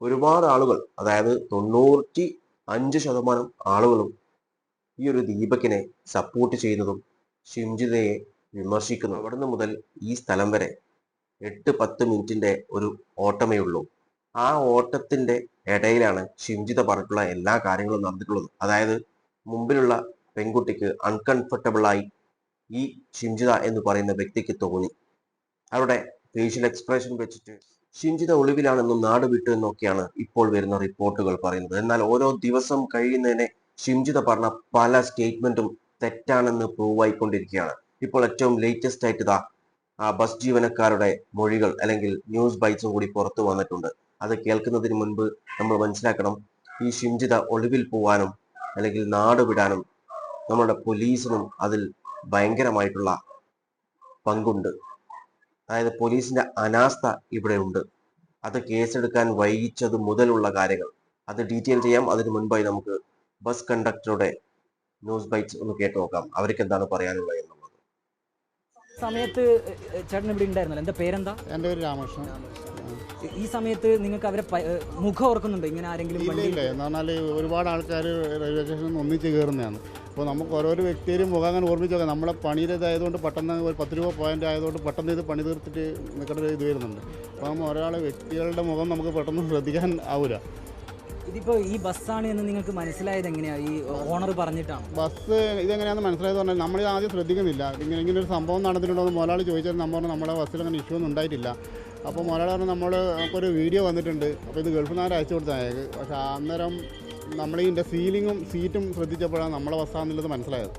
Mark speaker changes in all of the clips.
Speaker 1: ഒരുപാട് ആളുകൾ അതായത് തൊണ്ണൂറ്റി അഞ്ച് ശതമാനം ആളുകളും ഈ ഒരു ദീപക്കിനെ സപ്പോർട്ട് ചെയ്യുന്നതും ഷിംജിതയെ വിമർശിക്കുന്നു അവിടുന്ന് മുതൽ ഈ സ്ഥലം വരെ എട്ട് പത്ത് മിനിറ്റിന്റെ ഒരു ഓട്ടമേ ഉള്ളൂ. ആ ഓട്ടത്തിന്റെ ഇടയിലാണ് ഷിംജിത പറഞ്ഞിട്ടുള്ള എല്ലാ കാര്യങ്ങളും നടന്നിട്ടുള്ളത്. അതായത് മുമ്പിലുള്ള പെൺകുട്ടിക്ക് അൺകംഫർട്ടബിളായി ഈ ഷിംജിത എന്ന് പറയുന്ന വ്യക്തിക്ക് തോന്നി. അവരുടെ ഫേഷ്യൽ എക്സ്പ്രഷൻ വെച്ചിട്ട് ഷിംജിത ഒളിവിലാണെന്നും നാട് വിട്ടു എന്നൊക്കെയാണ് ഇപ്പോൾ വരുന്ന റിപ്പോർട്ടുകൾ പറയുന്നത്. എന്നാൽ ഓരോ ദിവസം കഴിയുന്നതിനെ ഷിംജിത പറഞ്ഞ പല സ്റ്റേറ്റ്മെന്റും തെറ്റാണെന്ന് പ്രൂവ് ആയിക്കൊണ്ടിരിക്കുകയാണ്. ഇപ്പോൾ ഏറ്റവും ലേറ്റസ്റ്റ് ആയിട്ട് ഇതാ ബസ് ജീവനക്കാരുടെ മൊഴികൾ അല്ലെങ്കിൽ ന്യൂസ് ബൈറ്റ്സും കൂടി പുറത്തു വന്നിട്ടുണ്ട്. അത് കേൾക്കുന്നതിന് മുൻപ് നമ്മൾ മനസ്സിലാക്കണം ഈ ഷിംജിത ഒളിവിൽ പോവാനും അല്ലെങ്കിൽ നാട് വിടാനും നമ്മുടെ പോലീസിനും അതിൽ ഭയങ്കരമായിട്ടുള്ള പങ്കുണ്ട്. അതായത് പോലീസിന്റെ അനാസ്ഥ ഇവിടെ ഉണ്ട്. അത് കേസെടുക്കാൻ വൈകിച്ചത് മുതലുള്ള കാര്യങ്ങൾ. അത് ഡീറ്റെയിൽ ചെയ്യാം. അതിന് മുൻപായി നമുക്ക് ബസ് കണ്ടക്ടറുടെ ന്യൂസ് ബൈറ്റ്സ് ഒന്ന് കേട്ട് നോക്കാം. അവർക്ക് എന്താണ് പറയാനുള്ളത് എന്നുള്ളത്.
Speaker 2: സമയത്ത് ചേട്ടൻ ഇവിടെ ഉണ്ടായിരുന്നല്ലോ. എന്താ പേരെന്താ?
Speaker 3: എന്റെ പേര് രാമകൃഷ്ണൻ.
Speaker 2: ഈ- സമയത്ത് നിങ്ങൾക്ക് അവരെ മുഖം ഓർക്കുന്നുണ്ടോ? ഇങ്ങനെ ആരെങ്കിലും
Speaker 3: ഇല്ല ഒരുപാട് ആൾക്കാർ റെയിൽവേ സ്റ്റേഷനിൽ നിന്ന് ഒന്നിച്ച് കയറുന്നതാണ് അപ്പോൾ നമുക്ക് ഓരോരോ വ്യക്തിയും മുഖം അങ്ങനെ ഓർമ്മിച്ച് നോക്കാം നമ്മളെ പണിയിലേതായതുകൊണ്ട് പെട്ടെന്ന് ഒരു പത്ത് രൂപ പോയിന്റ് ആയതുകൊണ്ട് പെട്ടെന്ന് ഇത് പണി തീർത്തിട്ട് നിൽക്കേണ്ട ഒരു ഇത് വരുന്നുണ്ട്. അപ്പോൾ നമ്മൾ ഒരാളെ വ്യക്തികളുടെ മുഖം നമുക്ക് പെട്ടെന്ന് ശ്രദ്ധിക്കാൻ ആവില്ല
Speaker 2: ഇതിപ്പോൾ ഈ ബസ്സാണ് എന്ന് നിങ്ങൾക്ക് മനസ്സിലായത് എങ്ങനെയാണ് ഈ ഓണർ പറഞ്ഞിട്ടാണ്?
Speaker 3: ബസ് ഇതെങ്ങനെയാണെന്ന് മനസ്സിലായത് പറഞ്ഞാൽ നമ്മൾ ഇത് ആദ്യം ശ്രദ്ധിക്കുന്നില്ല. ഇങ്ങനെ ഇങ്ങനെ ഒരു സംഭവം നടന്നിട്ടുണ്ടോ എന്ന് മുതലാളി ചോദിച്ചാൽ നമ്മൾ പറഞ്ഞു നമ്മളെ ബസ്സിൽ അങ്ങനെ ഇഷ്യൂ ഒന്നും ഉണ്ടായിട്ടില്ല. അപ്പോൾ മുതലാളി പറഞ്ഞു നമ്മൾ ഒരു വീഡിയോ വന്നിട്ടുണ്ട്. അപ്പോൾ ഇത് ഗൾഫിൽ നിന്ന് അയച്ചു കൊടുത്താൽ അയാൾക്ക് പക്ഷേ അന്നേരം നമ്മൾ ഇതിന്റെ സീലിങ്ങും സീറ്റും ശ്രദ്ധിച്ചപ്പോഴാണ് നമ്മളെ വസ്താന്നുള്ളത് മനസ്സിലായത്.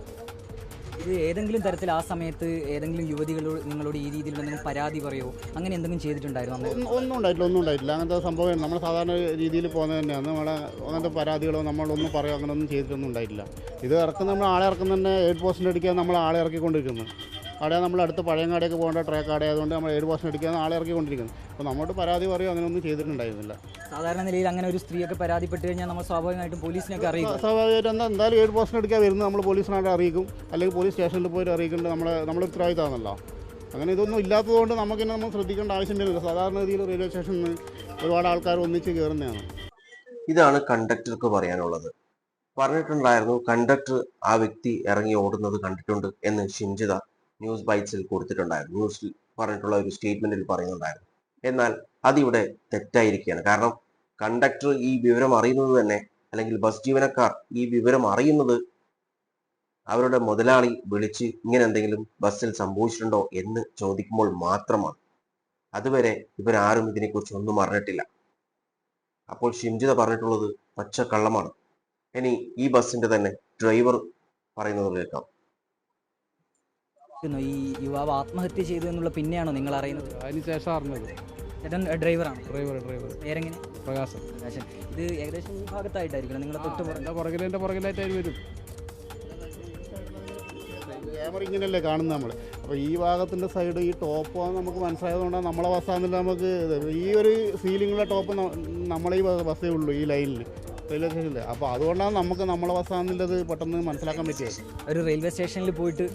Speaker 2: ഇത് ഏതെങ്കിലും തരത്തിൽ ആ സമയത്ത് ഏതെങ്കിലും യുവതികളോട് നിങ്ങളോട് ഈ രീതിയിൽ എന്തെങ്കിലും പരാതി പറയോ? അങ്ങനെ എന്തെങ്കിലും ചെയ്തിട്ടുണ്ടായിരുന്നു
Speaker 3: ഒന്നും ഉണ്ടായിട്ടില്ല ഒന്നും ഉണ്ടായിട്ടില്ല. അങ്ങനത്തെ സംഭവം നമ്മൾ സാധാരണ രീതിയിൽ പോകുന്നത് തന്നെയാണ്. നമ്മളെ അങ്ങനത്തെ പരാതികളോ നമ്മളൊന്നും പറയോ അങ്ങനെ ഒന്നും ചെയ്തിട്ടൊന്നും ഉണ്ടായിട്ടില്ല. ഇത് ഇറക്കുന്ന നമ്മൾ ആളെ ഇറക്കുന്ന തന്നെ എയ്ഡ് പോസ്റ്റിന്റെ അടിക്കാൻ നമ്മൾ ആളെ ഇറക്കിക്കൊണ്ടിരിക്കുന്നത്. അവിടെ നമ്മൾ അടുത്ത് പഴയങ്ങാടേക്ക് പോകേണ്ട ട്രാക്ക് അവിടെ ആയതുകൊണ്ട് നമ്മൾ ഏഴ് പോസ്റ്റിന് അടിക്കാതെ ആളെ ഇറക്കിക്കൊണ്ടിരിക്കുന്നത് അപ്പോൾ നമ്മോട് പരാതി പറയുമോ അങ്ങനെ ഒന്നും ചെയ്തിട്ടുണ്ടായിരുന്നില്ല.
Speaker 2: സാധാരണ നിലയിൽ അങ്ങനെ ഒരു സ്ത്രീയൊക്കെ പരാതിപ്പെട്ട് കഴിഞ്ഞാൽ നമ്മൾ സ്വാഭാവികമായിട്ടും പോലീസിനൊക്കെ അറിയിക്കും.
Speaker 3: സ്വാഭാവികമായിട്ട് എന്താ എന്തായാലും ഏഴ് പോസ്റ്റിന് അടിക്കാൻ വരുന്നത് നമ്മൾ പോലീസിനായിട്ട് അറിയിക്കും. അല്ലെങ്കിൽ പോലീസ് സ്റ്റേഷനിൽ പോയിട്ട് അറിയിക്കേണ്ടത് നമ്മളെ നമ്മുടെ ഉത്തരവാദിത്തമാണല്ലോ. അങ്ങനെ ഇതൊന്നും ഇല്ലാത്തതുകൊണ്ട് നമുക്കിന്നെ നമ്മൾ ശ്രദ്ധിക്കേണ്ട ആവശ്യം വരുന്നില്ല സാധാരണ രീതിയിൽ റെയിൽവേ സ്റ്റേഷനിൽ നിന്ന് ഒരുപാട് ആൾക്കാർ ഒന്നിച്ച് കയറുന്നതാണ്
Speaker 1: ഇതാണ് കണ്ടക്ടർക്ക് പറയാനുള്ളത്. പറഞ്ഞിട്ടുണ്ടായിരുന്നു കണ്ടക്ടർ ആ വ്യക്തി ഇറങ്ങി ഓടുന്നത് കണ്ടിട്ടുണ്ട് എന്ന് ഷിംജിത ന്യൂസ് ബൈറ്റ്സിൽ കൊടുത്തിട്ടുണ്ടായിരുന്നു. ന്യൂസിൽ പറഞ്ഞിട്ടുള്ള ഒരു സ്റ്റേറ്റ്മെന്റിൽ പറയുന്നുണ്ടായിരുന്നു. എന്നാൽ അതിവിടെ തെറ്റായിരിക്കുകയാണ്. കാരണം കണ്ടക്ടർ ഈ വിവരം അറിയുന്നത് തന്നെ അല്ലെങ്കിൽ ബസ് ജീവനക്കാർ ഈ വിവരം അറിയുന്നത് അവരുടെ മുതലാളി വിളിച്ച് ഇങ്ങനെ എന്തെങ്കിലും ബസ്സിൽ സംഭവിച്ചിട്ടുണ്ടോ എന്ന് ചോദിക്കുമ്പോൾ മാത്രമാണ്. അതുവരെ ഇവരാരും ഇതിനെക്കുറിച്ച് ഒന്നും അറിഞ്ഞിട്ടില്ല. അപ്പോൾ ഷിംജിത പറഞ്ഞിട്ടുള്ളത് പച്ച കള്ളമാണ് ഇനി ഈ ബസ്സിന്റെ തന്നെ ഡ്രൈവർ പറയുന്നത് കേൾക്കാം.
Speaker 2: ഈ യുവാവ് ആത്മഹത്യ ചെയ്തു എന്നുള്ള പിന്നെയാണോ നിങ്ങൾ അറിയുന്നത്?
Speaker 4: അതിന് ശേഷം അറിഞ്ഞത്.
Speaker 2: ചേട്ടൻ ഡ്രൈവറാണ്?
Speaker 4: Driver driver.
Speaker 2: പേരെങ്ങനെ?
Speaker 4: പ്രകാശം
Speaker 2: പ്രകാശൻ. ഇത് ഏകദേശം ഈ ഭാഗത്തായിട്ടായിരിക്കണം നിങ്ങളെ തൊട്ട് പുറ-
Speaker 4: എന്റെ പുറകിൽ എന്റെ പുറകിലായിട്ട് വരും.
Speaker 3: ക്യാമറ ഇങ്ങനെയല്ലേ കാണുന്നത് നമ്മൾ അപ്പോൾ ഈ ഭാഗത്തിന്റെ സൈഡ് ഈ ടോപ്പ് നമുക്ക് മനസ്സിലായതുകൊണ്ടാണ് നമ്മളെ ബസ്സാന്നില്ല നമുക്ക് ഈ ഒരു സീലിങ്ങുള്ള ടോപ്പ് നമ്മളെ ഈ ബസ്സേ ഉള്ളൂ ഈ ലൈനിൽ റെയിൽവേ സ്റ്റേഷനിൽ അപ്പോൾ അതുകൊണ്ടാണ് നമുക്ക് നമ്മളെ വസാന്നുള്ളത് പെട്ടെന്ന് മനസ്സിലാക്കാൻ പറ്റിയത്
Speaker 2: ഒരു റെയിൽവേ സ്റ്റേഷനിൽ പോയിട്ട്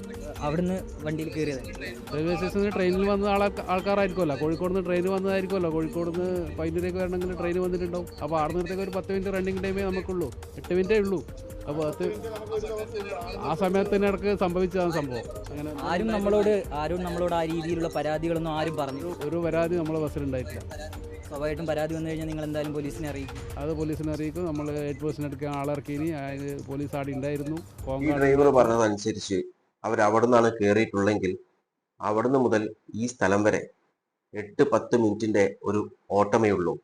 Speaker 2: അവിടുന്ന് വണ്ടിയിൽ കയറിയത്
Speaker 4: റെയിൽവേ സ്റ്റേഷനിൽ ട്രെയിനിൽ വന്ന ആളെ ആൾക്കാരായിരിക്കുമല്ലോ കോഴിക്കോട് നിന്ന് ട്രെയിൻ വന്നതായിരിക്കുമല്ലോ കോഴിക്കോട് നിന്ന് പൈനൂരേക്ക് വരണമെങ്കിൽ ട്രെയിൻ വന്നിട്ടുണ്ടാവും. അപ്പോൾ അവിടെ നേരത്തേക്ക് ഒരു പത്ത് മിനിറ്റ് റണ്ണിങ് ടൈമേ നമുക്കുള്ളൂ. എട്ട് മിനിറ്റേ ഉള്ളൂ. അപ്പോൾ അത് ആ സമയത്തിന് ഇടയ്ക്ക് സംഭവിച്ചതാണ് സംഭവം. അങ്ങനെ
Speaker 2: ആരും നമ്മളോട് ആരും നമ്മളോട് ആ രീതിയിലുള്ള പരാതികളൊന്നും ആരും പറഞ്ഞു.
Speaker 4: ഒരു പരാതി നമ്മളെ ബസ്സിലുണ്ടായിട്ടില്ല.
Speaker 2: സ്വാഭാവികമായിട്ടും പരാതി വന്നു കഴിഞ്ഞാൽ നിങ്ങൾ എന്തായാലും പോലീസിനെ അറിയിക്കും.
Speaker 4: അത് പോലീസിനെ അറിയിക്കും. നമ്മൾ എയ്റ്റ് പോസ്റ്റിന് എടുക്കാൻ ആളിറക്കിനി അതായത് പോലീസ് അവിടെ ഉണ്ടായിരുന്നു.
Speaker 1: ഈ ഡ്രൈവർ പറഞ്ഞതനുസരിച്ച് അവർ അവിടെ നിന്നാണ് കയറിയിട്ടുള്ളെങ്കിൽ അവിടുന്ന് മുതൽ ഈ സ്ഥലം വരെ എട്ട് പത്ത് മിനിറ്റിന്റെ ഒരു ഓട്ടമേ ഉള്ളൂ.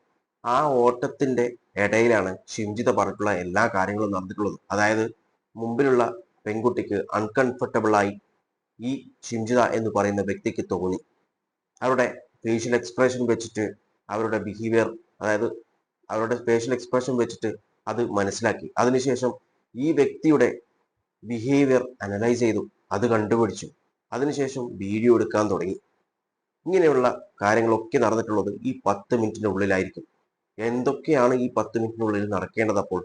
Speaker 1: ആ ഓട്ടത്തിന്റെ ഇടയിലാണ് ഷിംജിത പറഞ്ഞിട്ടുള്ള എല്ലാ കാര്യങ്ങളും നടന്നിട്ടുള്ളത്. അതായത് മുമ്പിലുള്ള പെൺകുട്ടിക്ക് അൺകംഫർട്ടബിളായി ഈ ഷിംജിത എന്ന് പറയുന്ന വ്യക്തിക്ക് തോന്നി. അവരുടെ ഫേഷ്യൽ എക്സ്പ്രഷൻ വെച്ചിട്ട് അവരുടെ ബിഹേവിയർ അതായത് അവരുടെ ഫേഷ്യൽ എക്സ്പ്രഷൻ വെച്ചിട്ട് അത് മനസ്സിലാക്കി. അതിനുശേഷം ഈ വ്യക്തിയുടെ ബിഹേവിയർ അനലൈസ് ചെയ്തു. അത് കണ്ടുപിടിച്ചു. അതിനുശേഷം വീഡിയോ എടുക്കാൻ തുടങ്ങി. ഇങ്ങനെയുള്ള കാര്യങ്ങളൊക്കെ നടന്നിട്ടുള്ളത് ഈ പത്ത് മിനിറ്റിന്റെ ഉള്ളിലായിരിക്കും. എന്തൊക്കെയാണ് ഈ പത്ത് മിനിറ്റിനുള്ളിൽ നടക്കേണ്ടത് അപ്പോൾ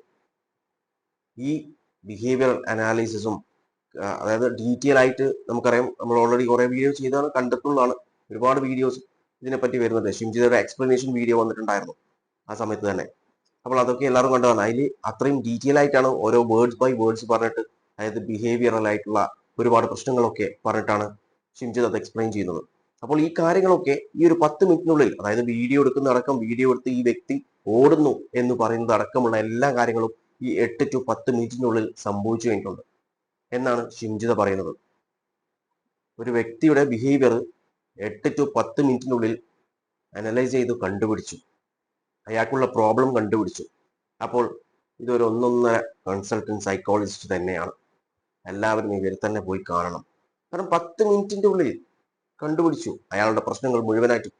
Speaker 1: ഈ ബിഹേവിയർ അനാലിസിസും അതായത് ഡീറ്റെയിൽ ആയിട്ട് നമുക്കറിയാം. നമ്മൾ ഓൾറെഡി കുറേ വീഡിയോ ചെയ്താണ് കണ്ടിട്ടുള്ളതാണ്. ഒരുപാട് വീഡിയോസ് ഇതിനെപ്പറ്റി വരുന്നുണ്ട് ഒരു എക്സ്പ്ലനേഷൻ വീഡിയോ വന്നിട്ടുണ്ടായിരുന്നു ആ സമയത്ത് തന്നെ. അപ്പോൾ അതൊക്കെ എല്ലാവരും കണ്ടതാണ്. അതിൽ അത്രയും ഡീറ്റെയിൽ ആയിട്ടാണ് ഓരോ വേർഡ്സ് ബൈ വേർഡ്സ് പറഞ്ഞിട്ട് അതായത് ബിഹേവിയറൽ ആയിട്ടുള്ള ഒരുപാട് പ്രശ്നങ്ങളൊക്കെ പറഞ്ഞിട്ടാണ് ഷിംജിത് അത് എക്സ്പ്ലെയിൻ ചെയ്യുന്നത്. അപ്പോൾ ഈ കാര്യങ്ങളൊക്കെ ഈ ഒരു പത്ത് മിനിറ്റിനുള്ളിൽ അതായത് വീഡിയോ എടുക്കുന്ന അടക്കം വീഡിയോ എടുത്ത് ഈ വ്യക്തി ഓടുന്നു എന്ന് പറയുന്നത് അടക്കമുള്ള എല്ലാ കാര്യങ്ങളും ഈ എട്ട് ടു പത്ത് മിനിറ്റിനുള്ളിൽ സംഭവിച്ചു കഴിഞ്ഞിട്ടുണ്ട്. എന്നാണ് ഷിംജിത പറയുന്നത്. ഒരു വ്യക്തിയുടെ ബിഹേവിയർ എട്ട് ടു പത്ത് മിനിറ്റിനുള്ളിൽ അനലൈസ് ചെയ്ത് കണ്ടുപിടിച്ചു. അയാൾക്കുള്ള പ്രോബ്ലം കണ്ടുപിടിച്ചു. അപ്പോൾ ഇതൊരു ഒന്നൊന്നര കൺസൾട്ടന്റ് സൈക്കോളജിസ്റ്റ് തന്നെയാണ്. എല്ലാവരും ഇവർ തന്നെ പോയി കാണണം. കാരണം പത്ത് മിനിറ്റിന്റെ ഉള്ളിൽ കണ്ടുപിടിച്ചു. അയാളുടെ പ്രശ്നങ്ങൾ മുഴുവനായിട്ട്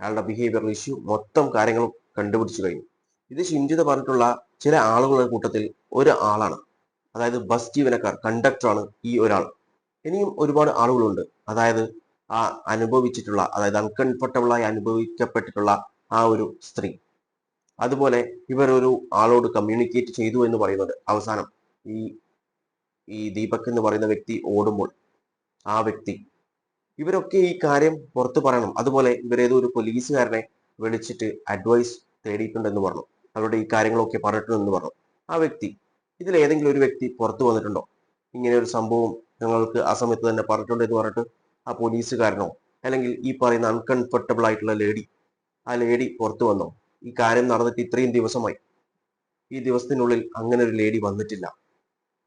Speaker 1: അയാളുടെ ബിഹേവിയറൽ ഇഷ്യൂ മൊത്തം കാര്യങ്ങളും കണ്ടുപിടിച്ചു കഴിഞ്ഞു. ഇത് ഷിംജിത പറഞ്ഞിട്ടുള്ള ചില ആളുകളുടെ കൂട്ടത്തിൽ ഒരു അതായത് ബസ് ജീവനക്കാർ കണ്ടക്ടറാണ് ഈ ഒരാൾ. ഇനിയും ഒരുപാട് ആളുകളുണ്ട്. അതായത് ആ അനുഭവിച്ചിട്ടുള്ള അതായത് അൺകംഫർട്ടബിൾ ആയി അനുഭവിക്കപ്പെട്ടിട്ടുള്ള ആ ഒരു സ്ത്രീ. അതുപോലെ ഇവർ ഒരു ആളോട് കമ്മ്യൂണിക്കേറ്റ് ചെയ്തു എന്ന് പറയുന്നത്. അവസാനം ഈ ഈ ദീപക് എന്ന് പറയുന്ന വ്യക്തി ഓടുമ്പോൾ ആ വ്യക്തി ഇവരൊക്കെ ഈ കാര്യം പുറത്തു പറയണം. അതുപോലെ ഇവരേതോ ഒരു പോലീസുകാരനെ വിളിച്ചിട്ട് അഡ്വൈസ് തേടിയിട്ടുണ്ടെന്ന് പറഞ്ഞു. അവരുടെ ഈ കാര്യങ്ങളൊക്കെ പറഞ്ഞിട്ടുണ്ടെന്ന് പറഞ്ഞു. ആ വ്യക്തി ഇതിൽ ഏതെങ്കിലും ഒരു വ്യക്തി പുറത്തു വന്നിട്ടുണ്ടോ? ഇങ്ങനെ ഒരു സംഭവം ഞങ്ങൾക്ക് ആ സമയത്ത് തന്നെ പറഞ്ഞിട്ടുണ്ട് എന്ന് പറഞ്ഞിട്ട് ആ പോലീസുകാരനോ അല്ലെങ്കിൽ ഈ പറയുന്ന അൺകംഫർട്ടബിൾ ആയിട്ടുള്ള ലേഡി ആ ലേഡി പുറത്തു വന്നോ? ഈ കാര്യം നടന്നിട്ട് ഇത്രയും ദിവസമായി. ഈ ദിവസത്തിനുള്ളിൽ അങ്ങനെ ഒരു ലേഡി വന്നിട്ടില്ല.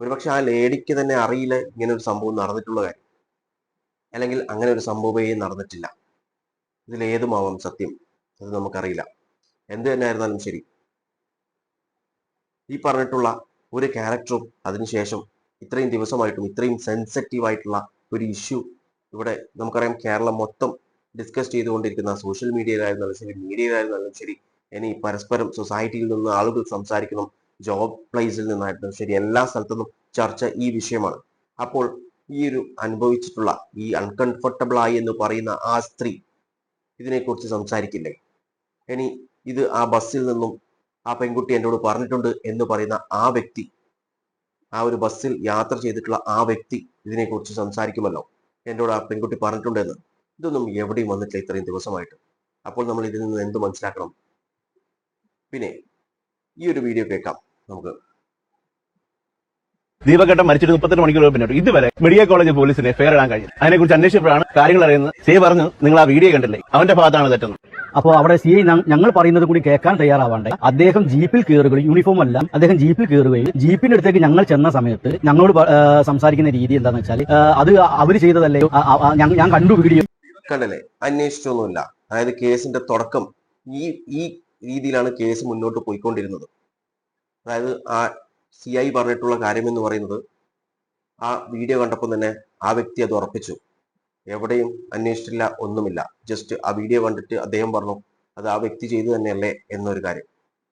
Speaker 1: ഒരുപക്ഷെ ആ ലേഡിക്ക് തന്നെ അറിയില്ല ഇങ്ങനെ ഒരു സംഭവം നടന്നിട്ടുള്ള കാര്യം. അല്ലെങ്കിൽ അങ്ങനെ ഒരു സംഭവമേ നടന്നിട്ടില്ല. ഇതിൽ ഏതുമാവാം സത്യം? അത് നമുക്കറിയില്ല. എന്ത് തന്നെ ആയിരുന്നാലും ശരി. ഈ പറഞ്ഞിട്ടുള്ള ഒരു ക്യാരക്ടറും അതിനുശേഷം ഇത്രയും ദിവസമായിട്ടും ഇത്രയും സെൻസിറ്റീവ് ആയിട്ടുള്ള ഒരു ഇഷ്യൂ ഇവിടെ നമുക്കറിയാം കേരളം മൊത്തം ഡിസ്കസ് ചെയ്തുകൊണ്ടിരിക്കുന്ന സോഷ്യൽ മീഡിയയിലായിരുന്നാലും ശരി മീഡിയയിലായിരുന്നാലും ശരി. ഇനി പരസ്പരം സൊസൈറ്റിയിൽ നിന്ന് ആളുകൾ സംസാരിക്കണം ജോബ് പ്ലേസിൽ നിന്നായിട്ടും ശരി. എല്ലാ സ്ഥലത്തുനിന്നും ചർച്ച ഈ വിഷയമാണ്. അപ്പോൾ ഈ ഒരു അനുഭവിച്ചിട്ടുള്ള ഈ അൺകംഫർട്ടബിൾ ആയി എന്ന് പറയുന്ന ആ സ്ത്രീ ഇതിനെക്കുറിച്ച് സംസാരിക്കില്ലേ? ഇനി ഇത് ആ ബസ്സിൽ നിന്നും ആ പെൺകുട്ടി എന്നോട് പറഞ്ഞിട്ടുണ്ട് എന്ന് പറയുന്ന ആ വ്യക്തി ആ ഒരു ബസ്സിൽ യാത്ര ചെയ്തിട്ടുള്ള ആ വ്യക്തി ഇതിനെക്കുറിച്ച് സംസാരിക്കുമല്ലോ. എന്നോട് ആ പെൺകുട്ടി പറഞ്ഞിട്ടുണ്ടെന്ന്. ഇതൊന്നും എവിടെയും വന്നിട്ടില്ല ഇത്രയും ദിവസമായിട്ട്. അപ്പോൾ നമ്മൾ ഇതിൽ നിന്ന് എന്ത് മനസ്സിലാക്കണം? പിന്നെ ഈ ഒരു വീഡിയോ കേൾക്കാം നമുക്ക്.
Speaker 5: ദീപഘട്ടം മരിച്ചിട്ട് മുപ്പത്തെട്ട് മണിക്കൂർ പിന്നീട് ഇതുവരെ മെഡിക്കൽ കോളേജ് പോലീസിനെ ഫെയർ ഇടാൻ കഴിഞ്ഞു അതിനെക്കുറിച്ച് അന്വേഷിച്ചപ്പോഴാണ് കാര്യങ്ങൾ അറിയുന്നത്. സേ പറഞ്ഞു നിങ്ങൾ ആ വീഡിയോ കണ്ടില്ലേ? അവന്റെ ഭാഗത്താണ് തെറ്റുന്നത്.
Speaker 6: അപ്പോൾ അവിടെ സി ഐ ഞങ്ങൾ പറയുന്നത് കൂടി കേൾക്കാൻ തയ്യാറാവാണ്ട്? അദ്ദേഹം ജീപ്പിൽ കയറുകയും യൂണിഫോം എല്ലാം അദ്ദേഹം ജീപ്പിൽ കയറുകയും ജീപ്പിന്റെ അടുത്തേക്ക് ഞങ്ങൾ ചെന്ന സമയത്ത് ഞങ്ങളോട് സംസാരിക്കുന്ന രീതി എന്താണെന്ന് വെച്ചാൽ അത് അവർ ചെയ്തതല്ലേ? ഞാൻ കണ്ടു വീഡിയോ.
Speaker 1: കണ്ടല്ലേ? അന്വേഷിച്ചൊന്നുമില്ല. അതായത് കേസിന്റെ തുടക്കം ഈ ഈ രീതിയിലാണ് കേസ് മുന്നോട്ട് പോയിക്കൊണ്ടിരുന്നത്. അതായത് ആ സി ഐ പറഞ്ഞിട്ടുള്ള കാര്യം എന്ന് പറയുന്നത് ആ വീഡിയോ കണ്ടപ്പോൾ തന്നെ ആ വ്യക്തി അത് ഉറപ്പിച്ചു. എവിടെയും അന്വേഷിച്ചില്ല ഒന്നുമില്ല. ജസ്റ്റ് ആ വീഡിയോ കണ്ടിട്ട് അദ്ദേഹം പറഞ്ഞു അത് ആ വ്യക്തി ചെയ്തു തന്നെയല്ലേ? എന്നൊരു കാര്യം.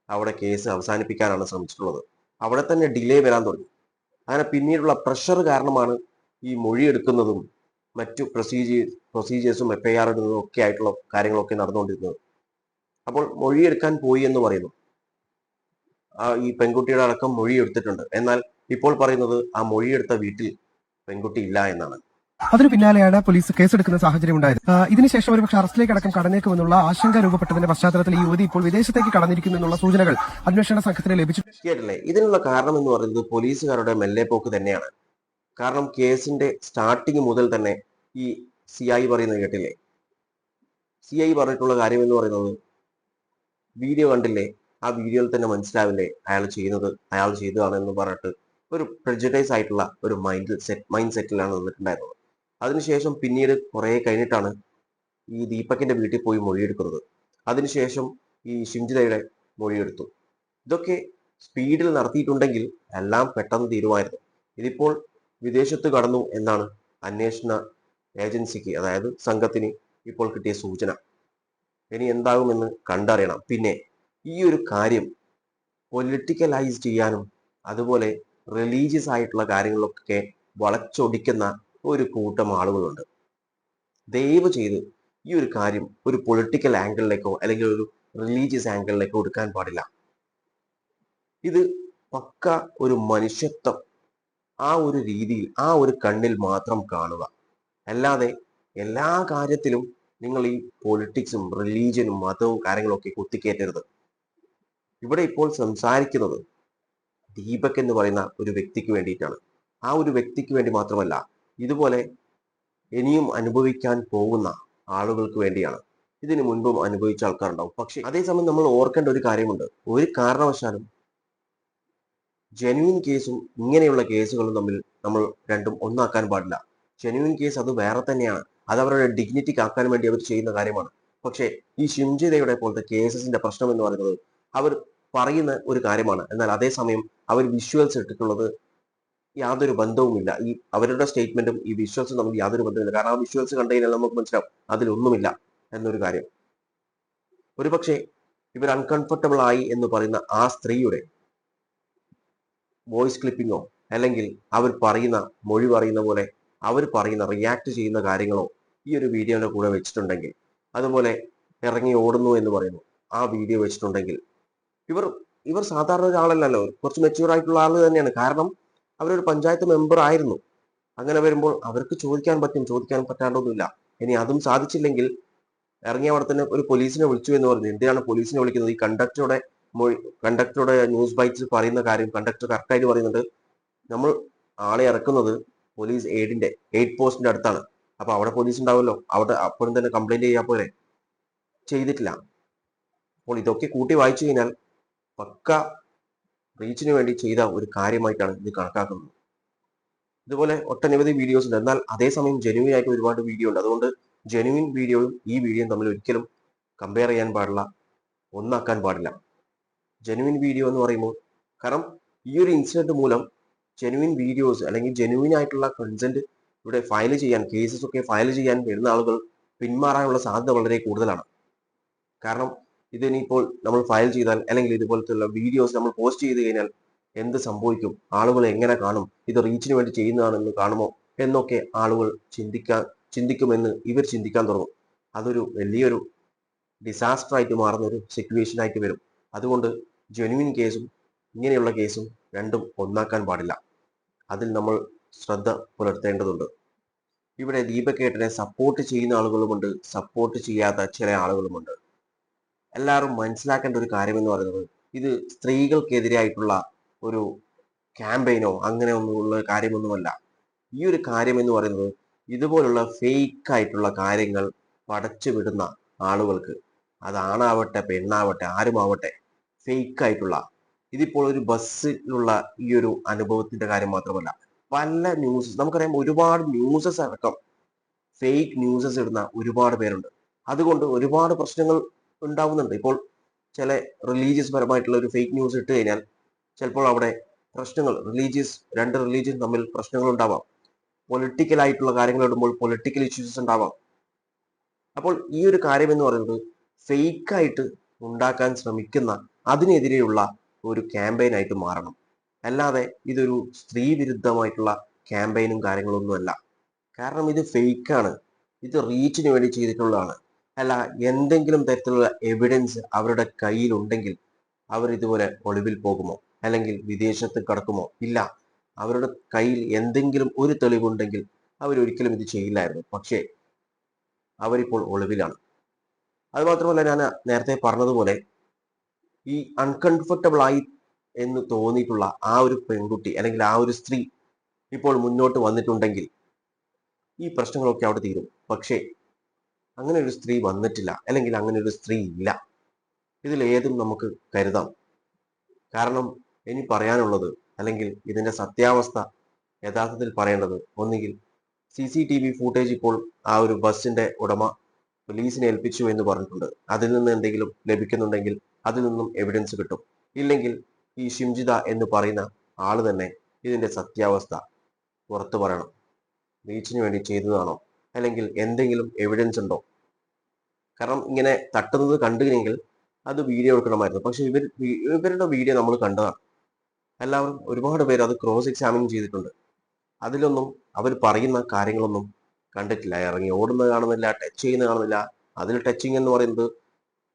Speaker 1: അവിടെ കേസ് അവസാനിപ്പിക്കാനാണ് ശ്രമിച്ചിട്ടുള്ളത്. അവിടെ തന്നെ ഡിലേ വരാൻ തുടങ്ങി. അങ്ങനെ പിന്നീടുള്ള പ്രഷർ കാരണമാണ് ഈ മൊഴി എടുക്കുന്നതും മറ്റു പ്രൊസീജിയർ പ്രൊസീജിയേഴ്സും എഫ് ഐ ആർ ഇടുന്നതും ഒക്കെ ആയിട്ടുള്ള കാര്യങ്ങളൊക്കെ നടന്നുകൊണ്ടിരുന്നത്. അപ്പോൾ മൊഴിയെടുക്കാൻ പോയി എന്ന് പറയുന്നു. ഈ പെൺകുട്ടിയുടെ അടക്കം മൊഴി എടുത്തിട്ടുണ്ട്. എന്നാൽ ഇപ്പോൾ പറയുന്നത് ആ മൊഴിയെടുത്ത വീട്ടിൽ പെൺകുട്ടി ഇല്ല എന്നാണ്.
Speaker 7: അതിനു പിന്നാലെയാണ് പോലീസ് കേസെടുക്കുന്ന സാഹചര്യം ഉണ്ടായത്. ഇതിനുശേഷം ഒരുപക്ഷെ അറസ്റ്റിലേക്ക് അടക്കം കടന്നേക്കുമെന്നുള്ള ആശങ്ക രൂപപ്പെട്ടതിന്റെ പശ്ചാത്തലത്തിൽ ഈ യുവതി ഇപ്പോൾ വിദേശത്തേക്ക് കടന്നിരിക്കുന്നു എന്നുള്ള സൂചനകൾ അന്വേഷണ സംഘത്തിന് ലഭിച്ചു.
Speaker 1: കേട്ടില്ലേ? ഇതിനുള്ള കാരണം എന്ന് പറയുന്നത് പോലീസുകാരുടെ മെല്ലെപ്പോക്ക് തന്നെയാണ്. കാരണം കേസിന്റെ സ്റ്റാർട്ടിങ് മുതൽ തന്നെ ഈ സി ഐ പറയുന്നത് കേട്ടില്ലേ? സി ഐ പറഞ്ഞിട്ടുള്ള കാര്യം എന്ന് പറയുന്നത് വീഡിയോ കണ്ടില്ലേ? ആ വീഡിയോയിൽ തന്നെ മനസ്സിലാവില്ലേ? അയാൾ ചെയ്യുന്നത് അയാൾ ചെയ്തതാണ് എന്ന് പറഞ്ഞിട്ട് ഒരു പ്രജഡൈസ് ആയിട്ടുള്ള ഒരു മൈൻഡ് സെറ്റ് മൈൻഡ് സെറ്റിലാണ് നിന്നിട്ടുണ്ടായിരുന്നത് അതിനുശേഷം പിന്നീട് കുറേ കഴിഞ്ഞിട്ടാണ് ഈ ദീപകിന്റെ വീട്ടിൽ പോയി മൊഴിയെടുക്കുന്നത്. അതിനുശേഷം ഈ ഷിംജിതയുടെ മൊഴിയെടുത്തു. ഇതൊക്കെ സ്പീഡിൽ നടത്തിയിട്ടുണ്ടെങ്കിൽ എല്ലാം പെട്ടെന്ന് തീരുമായിരുന്നു. ഇതിപ്പോൾ വിദേശത്ത് കടന്നു എന്നാണ് അന്വേഷണ ഏജൻസിക്ക് അതായത് സംഘത്തിന് ഇപ്പോൾ കിട്ടിയ സൂചന. ഇനി എന്താകുമെന്ന് കണ്ടറിയണം. പിന്നെ ഈ ഒരു കാര്യം പൊളിറ്റിക്കലൈസ് ചെയ്യാനും അതുപോലെ റിലീജിയസ് ആയിട്ടുള്ള കാര്യങ്ങളൊക്കെ വളച്ചൊടിക്കുന്ന ഒരു കൂട്ടം ആളുകളുണ്ട്. ദയവ് ചെയ്ത് ഈ ഒരു കാര്യം ഒരു പൊളിറ്റിക്കൽ ആംഗിളിലേക്കോ അല്ലെങ്കിൽ ഒരു റിലീജിയസ് ആംഗിളിലേക്കോ എടുക്കാൻ പാടില്ല. ഇത് പക്ക ഒരു മനുഷ്യത്വം. ആ ഒരു രീതിയിൽ ആ ഒരു കണ്ണിൽ മാത്രം കാണുക. അല്ലാതെ എല്ലാ കാര്യത്തിലും നിങ്ങൾ ഈ പൊളിറ്റിക്സും റിലീജിയനും മതവും കാര്യങ്ങളൊക്കെ കുത്തിക്കയറ്റരുത് ഇവിടെ ഇപ്പോൾ സംസാരിക്കുന്നത് ദീപക് എന്ന് പറയുന്ന ഒരു വ്യക്തിക്ക് വേണ്ടിയിട്ടാണ്. ആ ഒരു വ്യക്തിക്ക് വേണ്ടി മാത്രമല്ല ഇതുപോലെ ഇനിയും അനുഭവിക്കാൻ പോകുന്ന ആളുകൾക്ക് വേണ്ടിയാണ്. ഇതിനു മുൻപും അനുഭവിച്ച ആൾക്കാരുണ്ടാവും. പക്ഷെ അതേസമയം നമ്മൾ ഓർക്കേണ്ട ഒരു കാര്യമുണ്ട്. ഒരു കാരണവശാലും ജെന്യൂൻ കേസും ഇങ്ങനെയുള്ള കേസുകളും തമ്മിൽ നമ്മൾ രണ്ടും ഒന്നാക്കാൻ പാടില്ല. ജെന്യൂൻ കേസ് അത് വേറെ തന്നെയാണ്. അത് അവരുടെ ഡിഗ്നിറ്റിക്ക് ആക്കാൻ വേണ്ടി അവർ ചെയ്യുന്ന കാര്യമാണ്. പക്ഷേ ഈ ഷിംജിതയുടെ പോലത്തെ കേസസിന്റെ പ്രശ്നം എന്ന് പറയുന്നത് അവർ പറയുന്ന ഒരു കാര്യമാണ്. എന്നാൽ അതേസമയം അവർ വിഷ്വൽസ് ഇട്ടിട്ടുള്ളത് യാതൊരു ബന്ധവുമില്ല. ഈ അവരുടെ സ്റ്റേറ്റ്മെന്റും ഈ വിഷ്വൽസും തമ്മിൽ യാതൊരു ബന്ധവുമില്ല. കാരണം ആ വിഷ്വൽസ് കണ്ടു നമുക്ക് മനസ്സിലാവും അതിലൊന്നുമില്ല എന്നൊരു കാര്യം. ഒരുപക്ഷെ ഇവർ അൺകംഫർട്ടബിൾ ആയി എന്ന് പറയുന്ന ആ സ്ത്രീയുടെ വോയിസ് ക്ലിപ്പിങ്ങോ അല്ലെങ്കിൽ അവർ പറയുന്ന മൊഴി പറയുന്ന പോലെ അവർ പറയുന്ന റിയാക്ട് ചെയ്യുന്ന കാര്യങ്ങളോ ഈ ഒരു വീഡിയോയുടെ കൂടെ വെച്ചിട്ടുണ്ടെങ്കിൽ അതുപോലെ ഇറങ്ങി ഓടുന്നു എന്ന് പറയുന്നു ആ വീഡിയോ വെച്ചിട്ടുണ്ടെങ്കിൽ ഇവർ ഇവർ സാധാരണ ഒരാളല്ലല്ലോ. കുറച്ച് മെച്യൂർ ആയിട്ടുള്ള ആൾ തന്നെയാണ്. കാരണം അവരൊരു പഞ്ചായത്ത് മെമ്പർ ആയിരുന്നു. അങ്ങനെ വരുമ്പോൾ അവർക്ക് ചോദിക്കാൻ പറ്റും ചോദിക്കാൻ പറ്റാണ്ടൊന്നുമില്ല. ഇനി അതും സാധിച്ചില്ലെങ്കിൽ ഇറങ്ങിയ അവിടെ തന്നെ ഒരു പോലീസിനെ വിളിച്ചു എന്ന് പറഞ്ഞു. എന്തിനാണ് പോലീസിനെ വിളിക്കുന്നത്? ഈ കണ്ടക്ടറുടെ മൊഴി കണ്ടക്ടറുടെ ന്യൂസ് ബൈറ്റ്സ് പറയുന്ന കാര്യം കണ്ടക്ടർ കറക്റ്റായിട്ട് പറയുന്നുണ്ട്. നമ്മൾ ആളെ ഇറക്കുന്നത് പോലീസ് എയ്ഡിന്റെ എയ്ഡ് പോസ്റ്റിന്റെ അടുത്താണ്. അപ്പൊ അവിടെ പോലീസ് ഉണ്ടാവുമല്ലോ. അവിടെ അപ്പോഴും തന്നെ കംപ്ലൈന്റ് ചെയ്യാൻ പോലെ ചെയ്തിട്ടില്ല. അപ്പോൾ ഇതൊക്കെ കൂട്ടി വായിച്ചു കഴിഞ്ഞാൽ പക്ക റീച്ചിന് വേണ്ടി ചെയ്ത ഒരു കാര്യമായിട്ടാണ് ഇത് കണക്കാക്കുന്നത്. ഇതുപോലെ ഒട്ടനവധി വീഡിയോസ് ഉണ്ട്. എന്നാൽ അതേസമയം ജെനുവിൻ ആയിട്ട് ഒരുപാട് വീഡിയോ ഉണ്ട്. അതുകൊണ്ട് ജെനുവിൻ വീഡിയോയും ഈ വീഡിയോയും തമ്മിൽ ഒരിക്കലും കമ്പയർ ചെയ്യാൻ പാടില്ല ഒന്നാക്കാൻ പാടില്ല. ജെനുവിൻ വീഡിയോ എന്ന് പറയുമ്പോൾ കാരണം ഈ ഒരു ഇൻസിഡന്റ് മൂലം ജെനുവിൻ വീഡിയോസ് അല്ലെങ്കിൽ ജെനുവിൻ ആയിട്ടുള്ള കൺസെന്റ് ഇവിടെ ഫയൽ ചെയ്യാൻ കേസസ് ഒക്കെ ഫയൽ ചെയ്യാൻ വരുന്ന ആളുകൾ പിന്മാറാനുള്ള സാധ്യത വളരെ കൂടുതലാണ്. കാരണം ഇതിനിപ്പോൾ നമ്മൾ ഫയൽ ചെയ്താൽ അല്ലെങ്കിൽ ഇതുപോലത്തെയുള്ള വീഡിയോസ് നമ്മൾ പോസ്റ്റ് ചെയ്ത് കഴിഞ്ഞാൽ എന്ത് സംഭവിക്കും? ആളുകൾ എങ്ങനെ കാണും? ഇത് റീച്ചിന് വേണ്ടി ചെയ്യുന്നതാണെന്ന് കാണുമോ? എന്നൊക്കെ ആളുകൾ ചിന്തിക്കാൻ ചിന്തിക്കുമെന്ന് ഇവർ ചിന്തിക്കാൻ തുടങ്ങും. അതൊരു വലിയൊരു ഡിസാസ്റ്റർ ആയിട്ട് മാറുന്ന ഒരു സിറ്റുവേഷൻ ആയിട്ട് വരും. അതുകൊണ്ട് ജെനുവിൻ കേസും ഇങ്ങനെയുള്ള കേസും രണ്ടും ഒന്നാക്കാൻ പാടില്ല. അതിൽ നമ്മൾ ശ്രദ്ധ പുലർത്തേണ്ടതുണ്ട്. ഇവിടെ ദീപകേട്ടനെ സപ്പോർട്ട് ചെയ്യുന്ന ആളുകളുമുണ്ട് സപ്പോർട്ട് ചെയ്യാത്ത ചില ആളുകളുമുണ്ട്. എല്ലാവരും മനസ്സിലാക്കേണ്ട ഒരു കാര്യം എന്ന് പറയുന്നത് ഇത് സ്ത്രീകൾക്കെതിരായിട്ടുള്ള ഒരു ക്യാമ്പയിനോ അങ്ങനെ ഒന്നുമുള്ള കാര്യമൊന്നുമല്ല. ഈ ഒരു കാര്യം എന്ന് പറയുന്നത് ഇതുപോലുള്ള ഫേക്ക് ആയിട്ടുള്ള കാര്യങ്ങൾ പടച്ചു വിടുന്ന ആളുകൾക്ക് അത് ആണാവട്ടെ പെണ്ണാവട്ടെ ആരുമാവട്ടെ ഫേക്ക് ആയിട്ടുള്ള ഇതിപ്പോൾ ഒരു ബസ്സിലുള്ള ഈ ഒരു അനുഭവത്തിന്റെ കാര്യം മാത്രമല്ല. പല ന്യൂസ് നമുക്കറിയാം ഒരുപാട് ന്യൂസസ് അടക്കം ഫേക്ക് ന്യൂസസ് ഇടുന്ന ഒരുപാട് പേരുണ്ട്. അതുകൊണ്ട് ഒരുപാട് പ്രശ്നങ്ങൾ ഉണ്ടാവുന്നുണ്ട്. ഇപ്പോൾ ചില റിലീജിയസ് പരമായിട്ടുള്ള ഒരു ഫേക്ക് ന്യൂസ് ഇട്ട് കഴിഞ്ഞാൽ ചിലപ്പോൾ അവിടെ പ്രശ്നങ്ങൾ റിലീജിയസ് രണ്ട് റിലീജിയൻ തമ്മിൽ പ്രശ്നങ്ങൾ ഉണ്ടാവാം. പൊളിറ്റിക്കൽ ആയിട്ടുള്ള കാര്യങ്ങൾ ഇടുമ്പോൾ പൊളിറ്റിക്കൽ ഇഷ്യൂസ് ഉണ്ടാവാം. അപ്പോൾ ഈ ഒരു കാര്യം എന്ന് പറയുന്നത് ഫേക്കായിട്ട് ഉണ്ടാക്കാൻ ശ്രമിക്കുന്ന അതിനെതിരെയുള്ള ഒരു ക്യാമ്പയിനായിട്ട് മാറണം. അല്ലാതെ ഇതൊരു സ്ത്രീ വിരുദ്ധമായിട്ടുള്ള ക്യാമ്പയിനും കാര്യങ്ങളൊന്നുമല്ല കാരണം ഇത് ഫേക്കാണ് ഇത് റീച്ചിന് വേണ്ടി ചെയ്തിട്ടുള്ളതാണ്. അല്ല എന്തെങ്കിലും തരത്തിലുള്ള എവിഡൻസ് അവരുടെ കയ്യിലുണ്ടെങ്കിൽ അവർ ഇതുപോലെ ഒളിവിൽ പോകുമോ? അല്ലെങ്കിൽ വിദേശത്ത് കടക്കുമോ? ഇല്ല. അവരുടെ കയ്യിൽ എന്തെങ്കിലും ഒരു തെളിവുണ്ടെങ്കിൽ അവരൊരിക്കലും ഇത് ചെയ്യില്ലായിരുന്നു. പക്ഷേ അവരിപ്പോൾ ഒളിവിലാണ്. അതുമാത്രമല്ല ഞാൻ നേരത്തെ പറഞ്ഞതുപോലെ ഈ അൺകംഫർട്ടബിൾ ആയി എന്ന് തോന്നിയിട്ടുള്ള ആ ഒരു പെൺകുട്ടി അല്ലെങ്കിൽ ആ ഒരു സ്ത്രീ ഇപ്പോൾ മുന്നോട്ട് വന്നിട്ടുണ്ടെങ്കിൽ ഈ പ്രശ്നങ്ങളൊക്കെ അവിടെ തീരും. പക്ഷേ അങ്ങനെ ഒരു സ്ത്രീ വന്നിട്ടില്ല. അല്ലെങ്കിൽ അങ്ങനെ ഒരു സ്ത്രീ ഇല്ല. ഇതിൽ ഏതും നമുക്ക് കരുതാം. കാരണം ഇനി പറയാനുള്ളത് അല്ലെങ്കിൽ ഇതിന്റെ സത്യാവസ്ഥ യഥാർത്ഥത്തിൽ പറയേണ്ടത് ഒന്നുകിൽ C C T V footage ഇപ്പോൾ ആ ഒരു ബസ്സിന്റെ ഉടമ പോലീസിനെ ഏൽപ്പിച്ചു എന്ന് പറഞ്ഞിട്ടുണ്ട്. അതിൽ നിന്ന് എന്തെങ്കിലും ലഭിക്കുന്നുണ്ടെങ്കിൽ അതിൽ നിന്നും എവിഡൻസ് കിട്ടും. ഇല്ലെങ്കിൽ ഈ ഷിംജിത എന്ന് പറയുന്ന ആൾ തന്നെ ഇതിന്റെ സത്യാവസ്ഥ പുറത്തു പറയണം. റീച്ചിന് വേണ്ടി ചെയ്തതാണോ? അല്ലെങ്കിൽ എന്തെങ്കിലും എവിഡൻസ് ഉണ്ടോ? കാരണം ഇങ്ങനെ തട്ടുന്നത് കണ്ടില്ലെങ്കിൽ അത് വീഡിയോ എടുക്കണമായിരുന്നു. പക്ഷെ ഇവർ ഇവരുടെ വീഡിയോ നമ്മൾ കണ്ടതാണ്. എല്ലാവരും ഒരുപാട് പേര് അത് ക്രോസ് എക്സാമിൻ ചെയ്തിട്ടുണ്ട്. അതിലൊന്നും അവർ പറയുന്ന കാര്യങ്ങളൊന്നും കണ്ടിട്ടില്ല. ഇറങ്ങി ഓടുന്ന കാണുന്നില്ല ടച്ച് ചെയ്യുന്ന കാണുന്നില്ല. അതിൽ ടച്ചിങ് എന്ന് പറയുന്നത്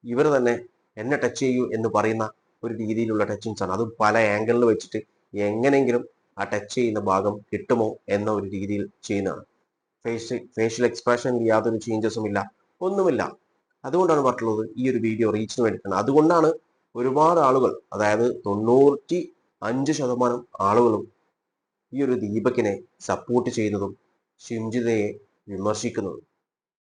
Speaker 1: ഇവർ തന്നെ എന്നെ ടച്ച് ചെയ്യൂ എന്ന് പറയുന്ന ഒരു രീതിയിലുള്ള ടച്ചിങ്സ് ആണ്. അത് പല ആംഗിളിൽ വെച്ചിട്ട് എങ്ങനെയെങ്കിലും ആ ടച്ച് ചെയ്യുന്ന ഭാഗം കിട്ടുമോ എന്ന ഒരു രീതിയിൽ ചെയ്യുന്നതാണ്. ഫേസ് ഫേഷ്യൽ എക്സ്പ്രഷനിൽ യാതൊരു ചേഞ്ചസും ഇല്ല. ഒന്നുമില്ല. അതുകൊണ്ടാണ് പറഞ്ഞിട്ടുള്ളത് ഈ ഒരു വീഡിയോ റീച്ചിന് വേണ്ടിയിട്ടാണ്. അതുകൊണ്ടാണ് ഒരുപാട് ആളുകൾ അതായത് തൊണ്ണൂറ്റി അഞ്ച് ശതമാനം ആളുകളും ഈ ഒരു ദീപകിനെ സപ്പോർട്ട് ചെയ്യുന്നതും ഷിംജിതയെ വിമർശിക്കുന്നതും.